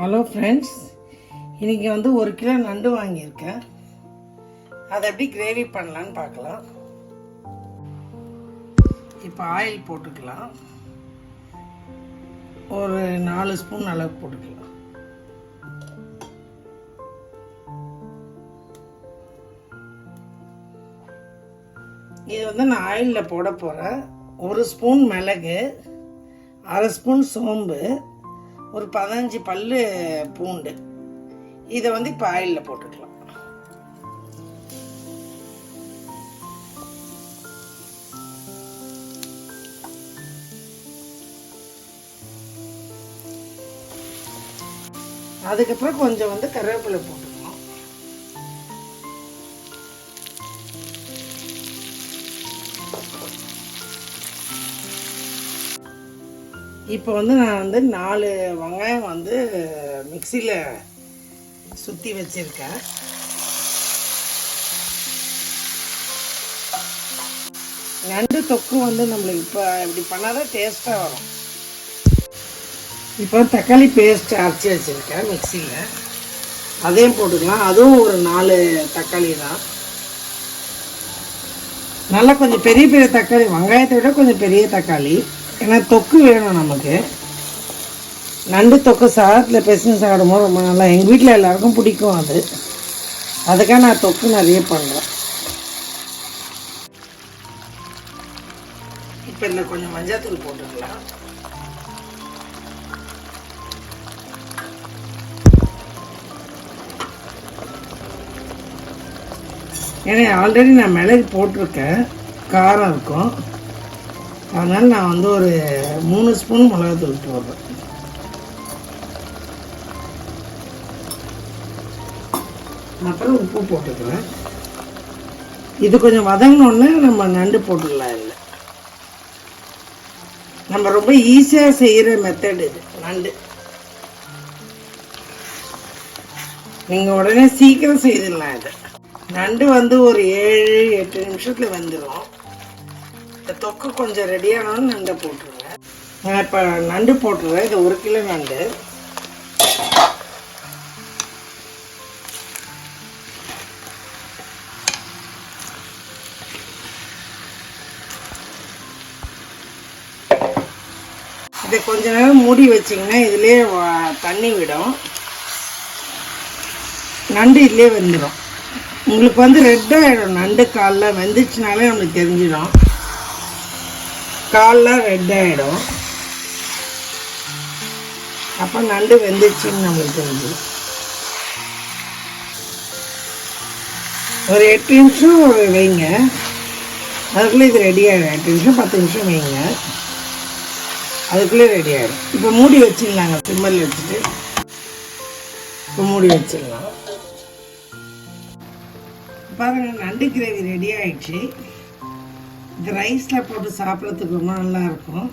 Hello friends இன்றைக்கி வந்து ஒரு கிலோ நண்டு வாங்கியிருக்கேன். அதை எப்படி கிரேவி பண்ணலான்னு பார்க்கலாம். இப்போ ஆயில் போட்டுக்கலாம். ஒரு நாலு ஸ்பூன் அளவு போட்டுக்கலாம். இது வந்து நான் ஆயிலில் போட போகிறேன் ஒரு ஸ்பூன் மிளகு அரை ஸ்பூன் சோம்பு ஒரு பதினஞ்சு பல்லு பூண்டு. இதை வந்து இப்போ ஆயிலில் போட்டுக்கலாம். அதுக்கப்புறம் கொஞ்சம் வந்து கருவேப்பிலை போட்டு இப்போ வந்து நான் வந்து நாலு வெங்காயம் வந்து மிக்சியில் சுற்றி வச்சுருக்கேன். நண்டு தொக்கு வந்து நம்மளுக்கு இப்போ இப்படி பண்ணால் தான் டேஸ்ட்டாக வரும். இப்போ தக்காளி பேஸ்ட் அரைச்சி வச்சுருக்கேன் மிக்சியில். அதையும் போட்டுக்கலாம். அதுவும் ஒரு நாலு தக்காளி தான். நல்லா கொஞ்சம் பெரிய பெரிய தக்காளி வெங்காயத்தை விட கொஞ்சம் பெரிய தக்காளி. ஏன்னா தொக்கு வேணும் நமக்கு. நண்டு தொக்கு சாதத்தில் பிசைஞ்சு சாப்பிடும்போது ரொம்ப நல்லா எங்கள் வீட்டில் எல்லாருக்கும் பிடிக்கும் அது. அதுக்காக நான் தொக்கு நிறைய பண்ணுறேன் இப்போ இந்த கொஞ்சம் மஞ்சள் போட்டுக்கலாம். ஏன்னா ஆல்ரெடி நான் மிளகு போட்டிருக்கேன். காரம் இருக்கும். அதனால் நான் வந்து ஒரு மூணு ஸ்பூன் மிளகாத்தூள் போடுறேன். அப்புறம் உப்பு போட்டுக்கிறேன். இது கொஞ்சம் வதங்கினோடனே நம்ம நண்டு போட்டுடலாம் இல்லை நம்ம ரொம்ப ஈஸியாக செய்கிற மெத்தட் இது நண்டு. நீங்கள் உடனே சீக்கிரம் செய்திடலாம் இது. நண்டு வந்து ஒரு ஏழு எட்டு நிமிஷத்தில் வந்துடும் இந்த தொக்கு கொஞ்சம் ரெடியானோன்னு நண்டை போட்டுருங்க. நான் இப்போ நண்டு போட்டுருவேன். இது ஒரு கிலோ நண்டு. இதை கொஞ்ச நேரம் மூடி வச்சிங்கன்னா இதுலேயே தண்ணி விடும். நண்டு இதுலேயே வெந்துடும் உங்களுக்கு வந்து ரெட்டாக ஆகிடும் நண்டு காலில் வெந்துச்சுனாலே நம்மளுக்கு தெரிஞ்சிடும். காலில் ரெட் ஆகிடும் அப்போ நண்டு வெந்துச்சுன்னு நம்மளுக்கு தெரிஞ்சு. ஒரு எட்டு நிமிஷம் ஒரு வைங்க. அதுக்குள்ளே இது ரெடி ஆகிடும் எட்டு நிமிஷம் பத்து நிமிஷம் வைங்க. அதுக்குள்ளே ரெடி ஆகிடும் இப்போ மூடி வச்சிடலாங்க சிம்மல் வச்சுட்டு. இப்போ மூடி வச்சிடலாம். பாருங்க நண்டு கிரேவி ரெடி ஆயிடுச்சு. இது ரைஸில் போட்டு சாப்பிட்றதுக்கு ரொம்ப நல்லாயிருக்கும்.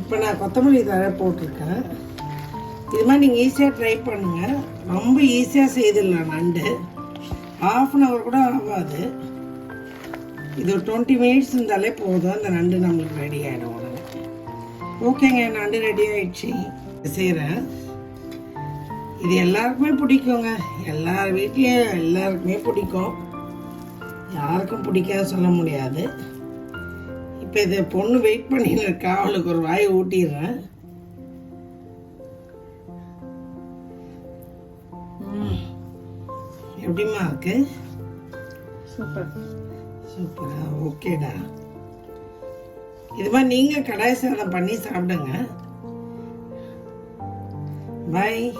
இப்போ நான் கொத்தமல்லி தழை போட்டிருக்கேன். இது மாதிரி நீங்கள் ஈஸியாக ட்ரை பண்ணுங்கள் ரொம்ப ஈஸியாக செய்திடலாம் நண்டு. ஆஃப் அன் ஹவர் கூட ஆகாது. இது ஒரு டுவெண்ட்டி மினிட்ஸ் இருந்தாலே போதும். அந்த நண்டு நம்மளுக்கு ரெடி ஆகிடும் உடனே. ஓகேங்க நண்டு ரெடி ஆகிடுச்சு செய்கிறேன் இது எல்லாருக்குமே பிடிக்குங்க. எல்லார் வீட்லேயும் எல்லாருக்குமே பிடிக்கும். யாருக்கும் பிடிக்காத சொல்ல முடியாது. இப்போ இது பொண்ணு வெயிட் பண்ணின்னு இருக்கா? அவளுக்கு ஒரு வாய் ஊட்டிடுறேன். ம். எப்படிம்மா இருக்கு? சூப்பர். சூப்பரா? ஓகேடா. இது மாதிரி நீங்கள் கடாய் சாதம் பண்ணி சாப்பிடுங்க. பாய்